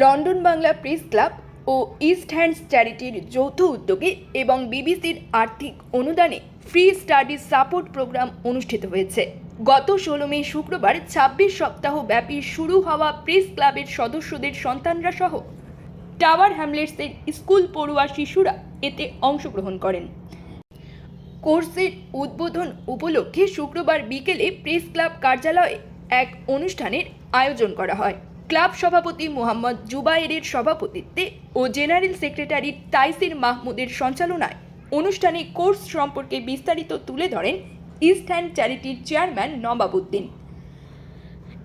London Bangla press club ও East hands চ্যারিটির যৌথ উদ্যোগে এবং বিবিসির আর্থিক অনুদানে ফ্রি স্টাডি সাপোর্ট প্রোগ্রাম অনুষ্ঠিত হয়েছে। গত ষোলো মে শুক্রবার ছাব্বিশ সপ্তাহ ব্যাপী শুরু হওয়া প্রেস ক্লাবের সদস্যদের সন্তানরা সহ টাওয়ার হ্যামলেটসের স্কুল পড়ুয়া শিশুরা এতে অংশগ্রহণ করেন। কোর্সের উদ্বোধন উপলক্ষে শুক্রবার বিকেলে প্রেস ক্লাব কার্যালয়ে এক অনুষ্ঠানের আয়োজন করা হয়। ক্লাব সভাপতি মোহাম্মদ জুবাইরের সভাপতিত্বে ও জেনারেল সেক্রেটারি তাইসির মাহমুদের সঞ্চালনায় অনুষ্ঠানে কোর্স সম্পর্কে বিস্তারিত তুলে ধরেন ইস্ট হ্যান্ড চ্যারিটির চেয়ারম্যান নবাবুদ্দিন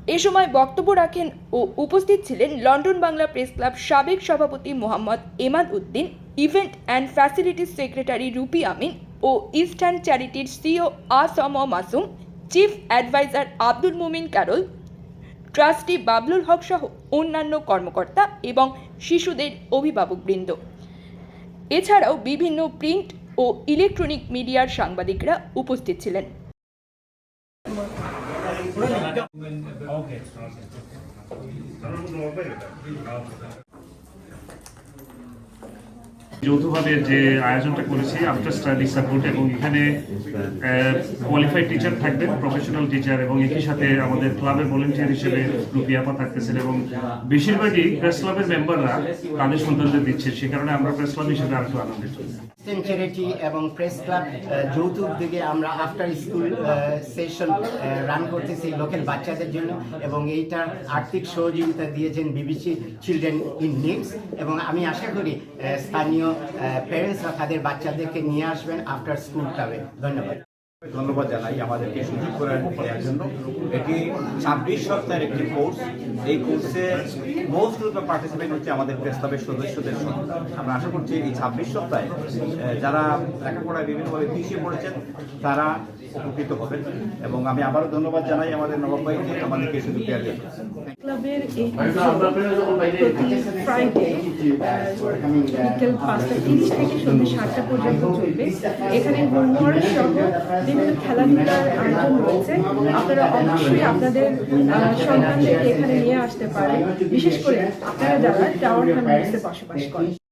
এ সময় বক্তব্য রাখেন ও উপস্থিত ছিলেন লন্ডন বাংলা প্রেস ক্লাব সাবেক সভাপতি Mohammad Emad Uddin, event and facilities secretary Rupi Amin O Eastern চ্যারিটির CEO Assam Masum chief adviser Abdul মুমিন ক্যারল ট্রাস্টি বাবলুল হক সহ অন্যান্য কর্মকর্তা এবং শিশুদের অভিভাবকবৃন্দ এছাড়াও বিভিন্ন প্রিন্ট ও ইলেকট্রনিক মিডিয়ার সাংবাদিকরা উপস্থিত ছিলেন। যৌথভাবে যে আয়োজনটা করেছি আফটার স্টাডি সাপোর্ট এবং এখানে কোয়ালিফাইড টিচার থাকবেন প্রফেশনাল টিচার এবং একই সাথে আমাদের ক্লাবের ভলেন্টিয়ার হিসেবে রুপিয়াপা থাকতেছেন, এবং বেশিরভাগই প্রেস ক্লাবের মেম্বাররা তাদের সন্তানদের দিচ্ছে। সে কারণে আমরা প্রেস ক্লাব হিসেবে আরেকটু আনন্দিত। চ্যারিটি এবং প্রেস ক্লাব যৌথ উদ্যোগে আমরা আফটার স্কুল সেশন রান করতেছি লোকাল বাচ্চাদের জন্য, এবং এইটার আর্থিক সহযোগিতা দিয়েছেন বিবিসি চিলড্রেন ইন নিডস এবং আমি আশা করি স্থানীয় প্যারেন্টসরা তাদের বাচ্চাদেরকে নিয়ে আসবেন আফটার স্কুল টাইমে ধন্যবাদ। ধন্যবাদ জানাই আমাদেরকে সুযোগ করে দেওয়ার জন্য। এটি ছাব্বিশ সপ্তাহের একটি কোর্স এই কোর্সে মোস্ট অফ দ্য পার্টিসিপেন্ট হচ্ছে আমাদের প্রেস ক্লাবের সদস্যদের সঙ্গে আমরা আশা করছি এই ছাব্বিশ সপ্তাহে যারা লেখাপড়ায় বিভিন্নভাবে পিছিয়ে পড়েছেন, তারা উপকৃত হবেন এবং আমি আবারও ধন্যবাদ জানাই আমাদের নবাব ভাইকে আমাদেরকে সুযোগ দেওয়ার জন্য। ক্লাবের এই প্রতি ফ্রাইডে বিকেল পাঁচটা তিরিশ থেকে সন্ধ্যে সাতটা পর্যন্ত চলবে। এখানে হোমওয়ার্ক সহ বিভিন্ন খেলাধুলার আয়োজন রয়েছে। আপনারা অবশ্যই আপনাদের সন্তানদেরকে এখানে নিয়ে আসতে পারেন। বিশেষ করে আপনারা যারা টাওয়ার হ্যামলেটসে বসবাস করেন।